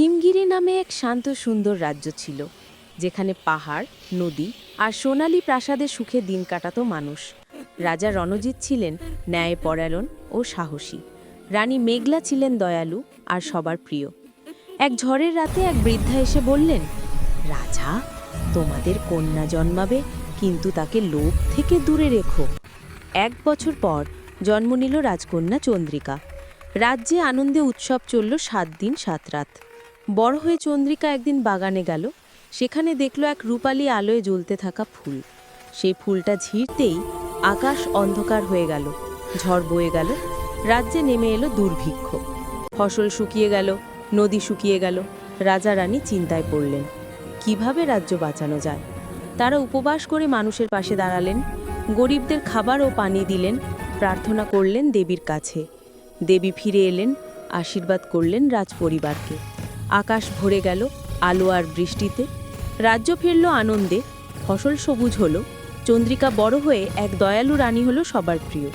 হিমগিরি নামে এক শান্ত সুন্দর রাজ্য ছিল, যেখানে পাহাড়, নদী আর সোনালী প্রাসাদে সুখে দিন কাটাতো মানুষ। রাজা রণজিৎ ছিলেন ন্যায়পরায়ণ ও সাহসী। রানী মেঘলা ছিলেন দয়ালু আর সবার প্রিয়। এক ঝড়ের রাতে এক বৃদ্ধা এসে বললেন, রাজা, তোমাদের কন্যা জন্মাবে, কিন্তু তাকে লোভ থেকে দূরে রেখো। এক বছর পর জন্ম নিল রাজকন্যা চন্দ্রিকা। রাজ্যে আনন্দে উৎসব চলল সাত দিন সাত রাত। বড় হয়ে চন্দ্রিকা একদিন বাগানে গেল। সেখানে দেখল এক রূপালী আলোয় জ্বলতে থাকা ফুল। সেই ফুলটা ঝিরতেই আকাশ অন্ধকার হয়ে গেল, ঝড় বয়ে গেল, রাজ্যে নেমে এলো দুর্ভিক্ষ। ফসল শুকিয়ে গেল, নদী শুকিয়ে গেল রাজা রানী চিন্তায় পড়লেন, কীভাবে রাজ্য বাঁচানো যায়? তারা উপবাস করে মানুষের পাশে দাঁড়ালেন, গরিবদের খাবার ও পানি দিলেন, প্রার্থনা করলেন দেবীর কাছে। দেবী ফিরে এলেন, আশীর্বাদ করলেন রাজপরিবারকে। আকাশ ভরে গেল আলো আর বৃষ্টিতে। রাজ্য ফিরল আনন্দে, ফসল সবুজ হলো, চন্দ্রিকা বড় হয়ে এক দয়ালু রানী হলো সবার প্রিয়।